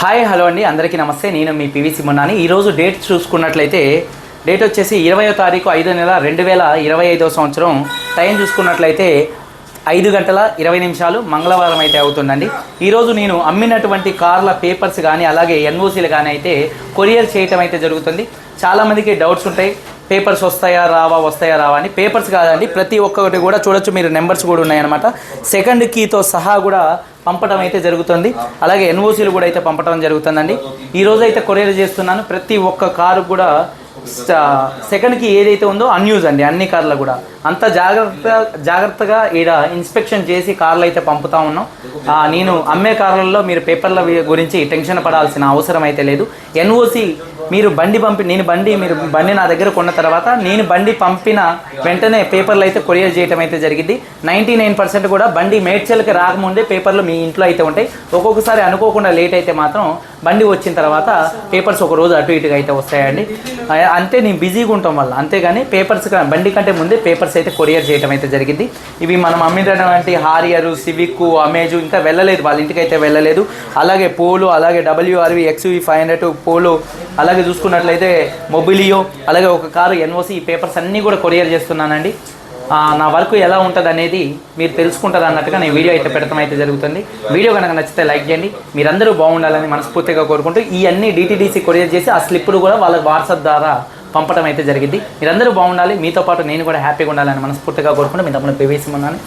Hi hello అండి. అందరికీ నమస్తే. నేను మీ పివిసి మొన్నాని ఈరోజు డేట్ చూసుకున్నట్లయితే డేట్ వచ్చేసి ఇరవయో తారీఖు ఐదో నెల రెండు వేల ఇరవై ఐదో సంవత్సరం. టైం చూసుకున్నట్లయితే ఐదు గంటల ఇరవై నిమిషాలు మంగళవారం అయితే అవుతుందండి. ఈరోజు నేను అమ్మినటువంటి కార్ల పేపర్స్ కానీ అలాగే ఎన్ఓసీలు కానీ అయితే కొరియర్ చేయటం అయితే జరుగుతుంది. చాలామందికి డౌట్స్ ఉంటాయి. పేపర్స్ వస్తాయా రావా వస్తాయా రావా అని. పేపర్స్ కాదండి ప్రతి ఒక్కటి కూడా చూడొచ్చు. మీరు నెంబర్స్ కూడా ఉన్నాయన్నమాట. సెకండ్ కీతో సహా కూడా పంపడం అయితే జరుగుతుంది. అలాగే ఎన్ఓసీలు కూడా అయితే పంపడం జరుగుతుందండి. ఈ రోజు అయితే కొరియర్ చేస్తున్నాను. ప్రతి ఒక్క కారు కూడా సెకండ్కి ఏదైతే ఉందో అన్యూజ్ అండి అన్ని కార్లు కూడా. అంత జాగ్రత్త జాగ్రత్తగా ఈడ ఇన్స్పెక్షన్ చేసి కార్లు అయితే పంపుతా ఉన్నాం. నేను అమ్మే కార్లలో మీరు పేపర్ల గురించి టెన్షన్ పడాల్సిన అవసరం అయితే లేదు. ఎన్ఓసి మీరు బండి పంపి నేను బండి మీరు బండి నా దగ్గర కొన్న తర్వాత నేను బండి పంపిన వెంటనే పేపర్లు అయితే కొరియర్ చేయడం అయితే జరిగింది. నైంటీ నైన్ పర్సెంట్ కూడా బండి మేడ్చల్కి రాకముందే పేపర్లు మీ ఇంట్లో అయితే ఉంటాయి. ఒక్కొక్కసారి అనుకోకుండా లేట్ అయితే మాత్రం బండి వచ్చిన తర్వాత పేపర్స్ ఒక రోజు అటు ఇటుగా అయితే వస్తాయండి. అంతే నేను బిజీగా ఉంటాం వల్ల అంతేగాని పేపర్స్ బండి కంటే ముందే పేపర్స్ అయితే కొరియర్ చేయడం అయితే జరిగింది. ఇవి మనం అమ్మినటువంటి హారియర్ సివిక్ అమేజు ఇంకా వెళ్ళలేదు వాళ్ళ ఇంటికి అయితే వెళ్ళలేదు. అలాగే పోలు అలాగే WRV XV five hundred Polo అలాగే చూసుకున్నట్లయితే మొబిలియో అలాగే ఒక కారు ఎన్ఓసి ఈ పేపర్స్ అన్నీ కూడా కొరియర్ చేస్తున్నానండి. నా వర్క్ ఎలా ఉంటుంది అనేది మీరు తెలుసుకుంటారు అన్నట్టుగా నేను వీడియో అయితే పెడతాం అయితే జరుగుతుంది. వీడియో కనుక నచ్చితే లైక్ చేయండి. మీరందరూ బాగుండాలని మనస్ఫూర్తిగా కోరుకుంటూ ఈ అన్ని డీటీడీసీ కొరియర్ చేసి ఆ స్లిప్పుడు కూడా వాళ్ళ వాట్సాప్ ద్వారా పంపడం అయితే జరిగింది. మీరందరూ బాగుండాలి. మీతో పాటు నేను కూడా హ్యాపీగా ఉండాలని మనస్ఫూర్తిగా కోరుకుంటూ మీ తమ్ముడు పివిసి ఉన్నాను.